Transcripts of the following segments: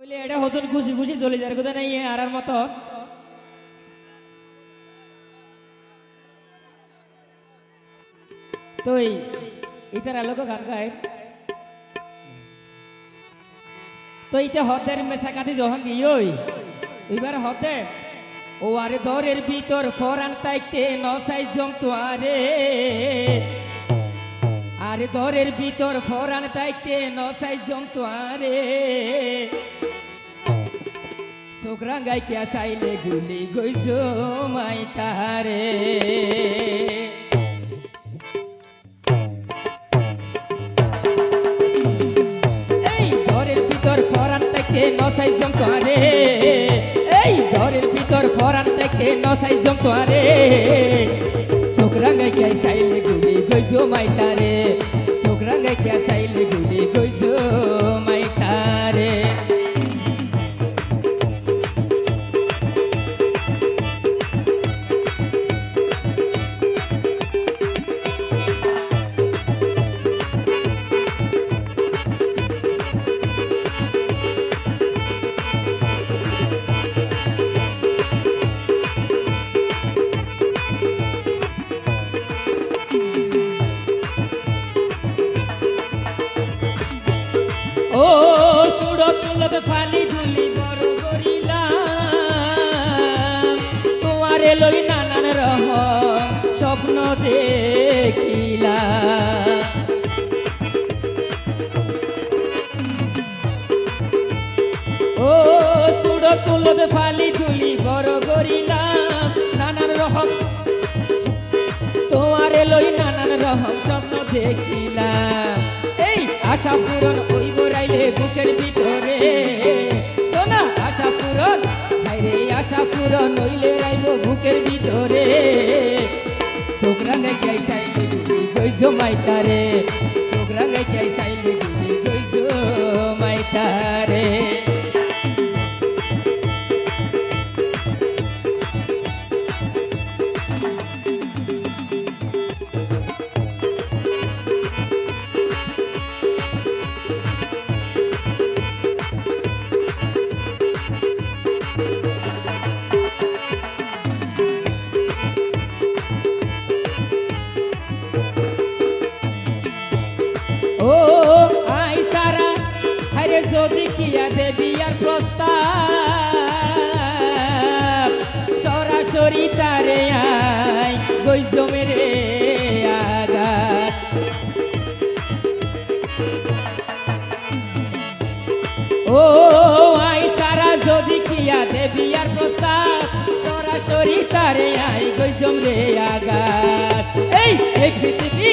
বলে এটা হতন খুশি খুশি চলে যার কথা নাই আর মতো। তুই ইতার আলোক গান গায়। তো ইতে হদের মেশা কাঁদি যখন গিয়েই এবার হদে ও আরে দরের ভিতর ফরান তাইতে নসাই জমতো আরে আরে দরের ভিতর ফরান তাইতে নসাই জমতো আরে সোকরাঙ্গাই কে চাইলে গুলি গইছো মাই তারে এই ঘরের ভিতর ফরান থেকে নসাই জমতো এই ঘরের ভিতর ফরান থেকে নসাই জমতো আরে সোকরাঙ্গাই চাইলে গুলি গইছো মাই তারে সোকরাঙ্গাই কে চাইলে গুলি গইছো মাই তারে ও সুড় তুলত ফালি দুলি বড় করিলাম। তোমারে লই নানান রহ স্বপ্ন দেখিলাম। ও সুড় তুলত ফালি দুলি বড় করিলাম। নানান রহম তোমারে লই নানান রহম স্বপ্ন দেখিলাম। এই আশা পূরণ ওই বরাইলে বুকের ভিতরে। সোনা, আশা পূরণ হাইরে আশা পূরণ হইলে রাইল বুকের ভিতরে। সোকরাঙ্গাই গাই সাইলে গুলি গইজো আই সারা হরে যদি কিয়া দেবী আর প্রস্তাব, সরাসরি তারে আই গই জমেরে আগাত ও আই সারা যদি কিয়া দেবী আর প্রস্তাব, সরাসরি তারে আই গই জমরে আগাত এই এই পৃথিবী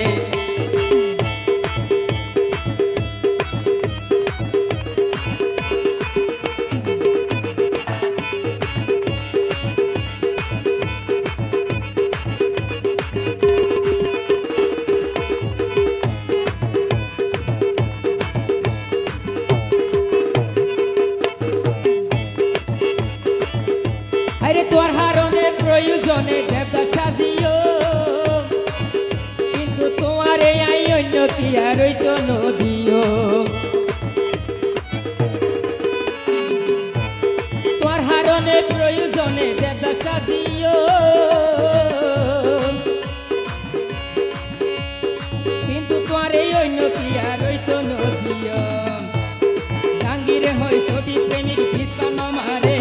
কি আর হইত নদিও। তোর হারনে প্রয়োজনে দেবদাস সাজিও কিন্তু তোমার এই অন্য কি আর হইত নদিও। জাঙ্গিরে হয় সঠিক প্রেমিক পিসপান মারে।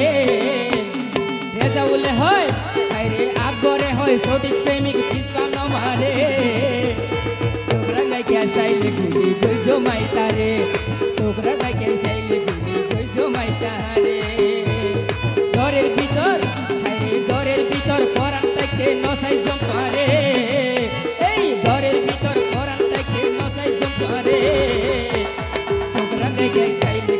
রেজাউলে হয় আরে আকবরে হয় সঠিক প্রেমিক জম্পারে সোকরা গাইকে চাইলে গুলি গইজো